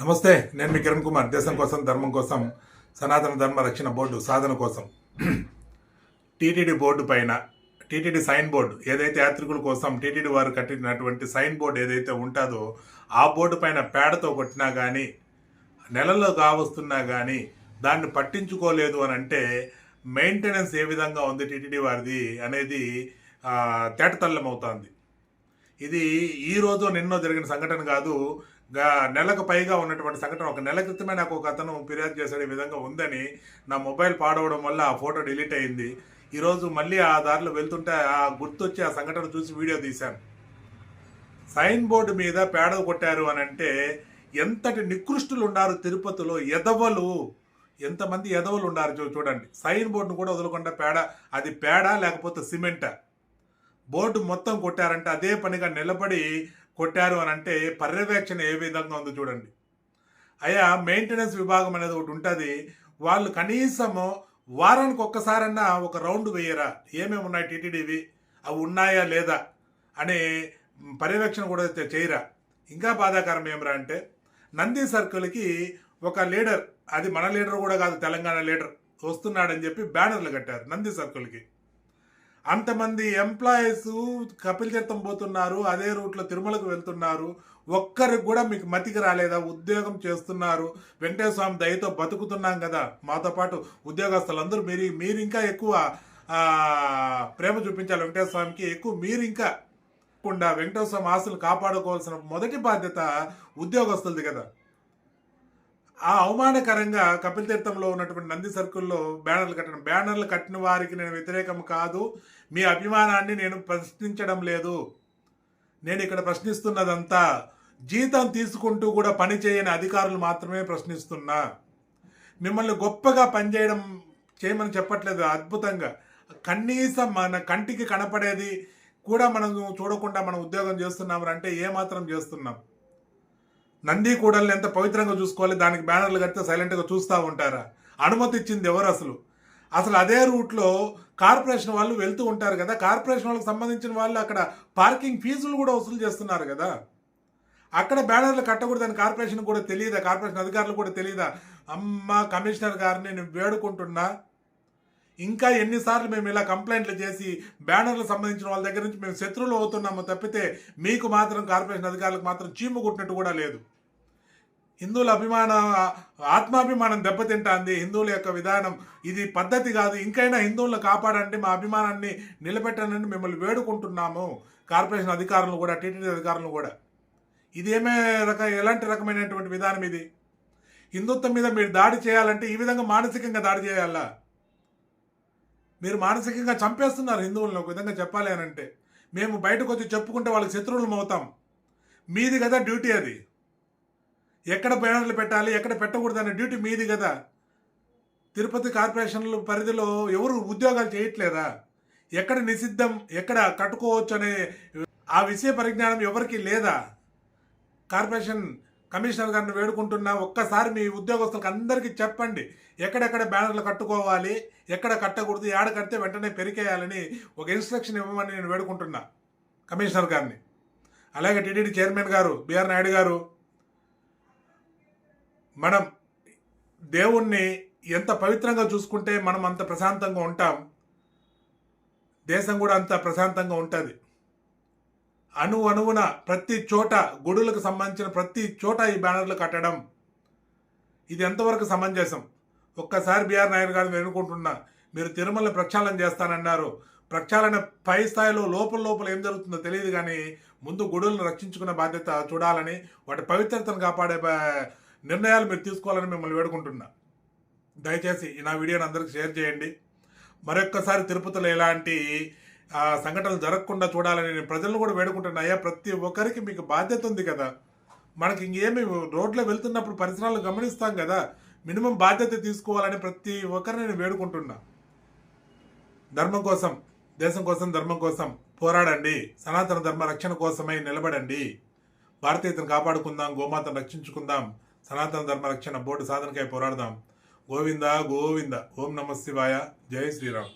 నమస్తే నేను మీ కిరణ్ కుమార్. దేశం కోసం ధర్మం కోసం సనాతన ధర్మ రక్షణ బోర్డు సాధన కోసం. టీటీడీ బోర్డు పైన టీటీడీ సైన్ బోర్డు ఏదైతే యాత్రికుల కోసం టీటీడీ వారు కట్టినటువంటి సైన్ బోర్డు ఏదైతే ఉంటుందో ఆ బోర్డు పైన పేడతో కొట్టినా కానీ నెలల్లో కావస్తున్నా కానీ దాన్ని పట్టించుకోలేదు అని అంటే మెయింటెనెన్స్ ఏ విధంగా ఉంది టీటీడీ వారిది అనేది తేటతల్లం అవుతుంది. ఇది ఈ రోజు నిన్నో జరిగిన సంఘటన కాదు నెలకు పైగా ఉన్నటువంటి సంఘటన. ఒక నెల క్రితమే నాకు ఒక అతను ఫిర్యాదు చేసే విధంగా ఉందని నా మొబైల్ పాడవడం వల్ల ఆ ఫోటో డిలీట్ అయింది. ఈరోజు మళ్ళీ ఆ దారిలో వెళ్తుంటే ఆ గుర్తొచ్చి ఆ సంఘటన చూసి వీడియో తీశాను. సైన్ బోర్డు మీద పేడ కొట్టారు అని అంటే ఎంతటి నికృష్టులు ఉన్నారు తిరుపతిలో? ఎదవలు. ఎంతమంది ఎదవలు ఉన్నారు చూ- చూడండి. సైన్ బోర్డును కూడా వదలకుండా పేడ అది పేడ లేకపోతే సిమెంటా. బోర్డు మొత్తం కొట్టారంటే అదే పనిగా నిలబడి కొట్టారు అని అంటే పర్యవేక్షణ ఏ విధంగా ఉందో చూడండి. అయ్యా మెయింటెనెన్స్ విభాగం అనేది ఒకటి ఉంటుంది. వాళ్ళు కనీసము వారానికి ఒక్కసారన్నా ఒక రౌండ్ వేయరా? ఏమేమి ఉన్నాయి టీటీడీవి? అవి ఉన్నాయా లేదా? అనే పర్యవేక్షణ కూడా చేయరా? ఇంకా బాధాకరం ఏమిరా అంటే నంది సర్కిల్కి ఒక లీడర్ అది మన లీడర్ కూడా కాదు తెలంగాణ లీడర్ వస్తున్నాడని చెప్పి బ్యానర్లు కట్టారు నంది సర్కిల్కి. అంతమంది ఎంప్లాయీస్ కపిల్ తీర్థం పోతున్నారు అదే రూట్లో తిరుమలకు వెళ్తున్నారు. ఒక్కరికి కూడా మీకు మతికి రాలేదా? ఉద్యోగం చేస్తున్నారు. వెంకటేశ్వర స్వామి దయతో బతుకుతున్నాం కదా. మాతో పాటు ఉద్యోగస్తులందరూ మీరు మీరు ఇంకా ఎక్కువ ప్రేమ చూపించాలి వెంకటేశ్వర స్వామికి. ఎక్కువ మీరు ఇంకా కుండా వెంకటేశ్వర స్వామి ఆస్తులు కాపాడుకోవాల్సిన మొదటి బాధ్యత ఉద్యోగస్తులది కదా. ఆ అవమానకరంగా కపిల్ తీర్థంలో ఉన్నటువంటి నంది సర్కిల్లో బ్యానర్లు కట్టడం. బ్యానర్లు కట్టిన వారికి నేను వ్యతిరేకం కాదు. మీ అభిమానాన్ని నేను ప్రశ్నించడం లేదు. నేను ఇక్కడ ప్రశ్నిస్తున్నదంతా జీతం తీసుకుంటూ కూడా పని చేయని అధికారులు మాత్రమే ప్రశ్నిస్తున్నా. మిమ్మల్ని గొప్పగా పనిచేయడం చేయమని చెప్పట్లేదు అద్భుతంగా. కనీసం మన కంటికి కనపడేది కూడా మనం చూడకుండా మనం ఉద్యోగం చేస్తున్నాం అంటే ఏమాత్రం చేస్తున్నాం. నంది కూడల్ని ఎంత పవిత్రంగా చూసుకోవాలి? దానికి బ్యానర్లు కడితే సైలెంట్గా చూస్తూ ఉంటారా? అనుమతి ఇచ్చింది ఎవరు అసలు? అసలు అదే రూట్లో కార్పొరేషన్ వాళ్ళు వెళ్తూ ఉంటారు కదా? కార్పొరేషన్ వాళ్ళకి సంబంధించిన వాళ్ళు అక్కడ పార్కింగ్ ఫీజులు కూడా వసూలు చేస్తున్నారు కదా? అక్కడ బ్యానర్లు కట్టకూడదని కార్పొరేషన్ కూడా తెలియదా? కార్పొరేషన్ అధికారులు కూడా తెలియదా? అమ్మ కమిషనర్ గారిని నేను వేడుకుంటున్నా. ఇంకా ఎన్నిసార్లు మేము ఇలా కంప్లైంట్లు చేసి బ్యానర్లకు సంబంధించిన వాళ్ళ దగ్గర నుంచి మేము శత్రువులు అవుతున్నాము తప్పితే మీకు మాత్రం కార్పొరేషన్ అధికారులకు మాత్రం చీము కుట్టినట్టు కూడా లేదు. హిందువుల అభిమాన ఆత్మాభిమానం దెబ్బతింటాంది. హిందువుల యొక్క విధానం ఇది పద్ధతి కాదు. ఇంకైనా హిందువులను కాపాడండి మా అభిమానాన్ని నిలబెట్టనని మిమ్మల్ని వేడుకుంటున్నాము. కార్పొరేషన్ అధికారులు కూడా టీటీడీ అధికారులు కూడా. ఇదేమే రక ఎలాంటి రకమైనటువంటి విధానం ఇది? హిందుత్వం మీద మీరు దాడి చేయాలంటే ఈ విధంగా మానసికంగా దాడి చేయాలా? మీరు మానసికంగా చంపేస్తున్నారు హిందువులను ఒక విధంగా చెప్పాలి అని అంటే. మేము బయటకు వచ్చి చెప్పుకుంటే వాళ్ళకి శత్రువులం అవుతాం. మీది కదా డ్యూటీ అది. ఎక్కడ బ్యానర్లు పెట్టాలి ఎక్కడ పెట్టకూడదు అనే డ్యూటీ మీది కదా. తిరుపతి కార్పొరేషన్ల పరిధిలో ఎవరు ఉద్యోగాలు చేయట్లేదా? ఎక్కడ నిషిద్ధం ఎక్కడ కట్టుకోవచ్చు అనే ఆ విషయ పరిజ్ఞానం ఎవరికి లేదా? కార్పొరేషన్ కమిషనర్ గారిని వేడుకుంటున్నా ఒక్కసారి మీ ఉద్యోగస్తులకు అందరికీ చెప్పండి. ఎక్కడెక్కడ బ్యానర్లు కట్టుకోవాలి ఎక్కడ కట్టకూడదు ఏడ కడితే వెంటనే పెరికేయాలని ఒక ఇన్స్ట్రక్షన్ ఇవ్వమని నేను వేడుకుంటున్నా కమిషనర్ గారిని. అలాగే టీటీడీ చైర్మన్ గారు బిఆర్ నాయుడు గారు మనం దేవుణ్ణి ఎంత పవిత్రంగా చూసుకుంటే మనం అంత ప్రశాంతంగా ఉంటాం. దేశం కూడా అంత ప్రశాంతంగా ఉంటుంది. అణు అణువున ప్రతి చోట గుడులకు సంబంధించిన ప్రతి చోట ఈ బ్యానర్లు కట్టడం. ఇది ఎంతవరకు సమంజసం? ఒక్కసారి బీఆర్ నాయుడు గారిని వెనుకుంటున్నా మీరు తిరుమల ప్రక్షాళన చేస్తానన్నారు. ప్రక్షాళన పై స్థాయిలో లోపల లోపల ఏం జరుగుతుందో తెలియదు కానీ ముందు గుడులను రక్షించుకున్న బాధ్యత చూడాలని వాటి పవిత్రతను కాపాడే నిర్ణయాలు మీరు తీసుకోవాలని మిమ్మల్ని వేడుకుంటున్నా. దయచేసి నా వీడియోని అందరికి షేర్ చేయండి. మరొక్కసారి తిరుపతిలో ఎలాంటి ఆ, సంఘటనలు జరగకుండా చూడాలని నేను ప్రజలను కూడా వేడుకుంటున్నా. అయ్యా ప్రతి ఒక్కరికి మీకు బాధ్యత ఉంది కదా. మనకి ఇంకేమి రోడ్లో వెళ్తున్నప్పుడు పరిసరాలు గమనిస్తాం కదా. మినిమం బాధ్యత తీసుకోవాలని ప్రతి ఒక్కరిని నేను వేడుకుంటున్నా. ధర్మం కోసం దేశం కోసం ధర్మం కోసం పోరాడండి. సనాతన ధర్మ రక్షణ కోసమై నిలబడండి. భారతీయతను కాపాడుకుందాం గోమాతను రక్షించుకుందాం. సనాతన ధర్మ రక్షణ బోర్డు సాధనకై పోరాడదాం. గోవింద గోవింద. ఓం నమ శివాయ. జై శ్రీరామ్.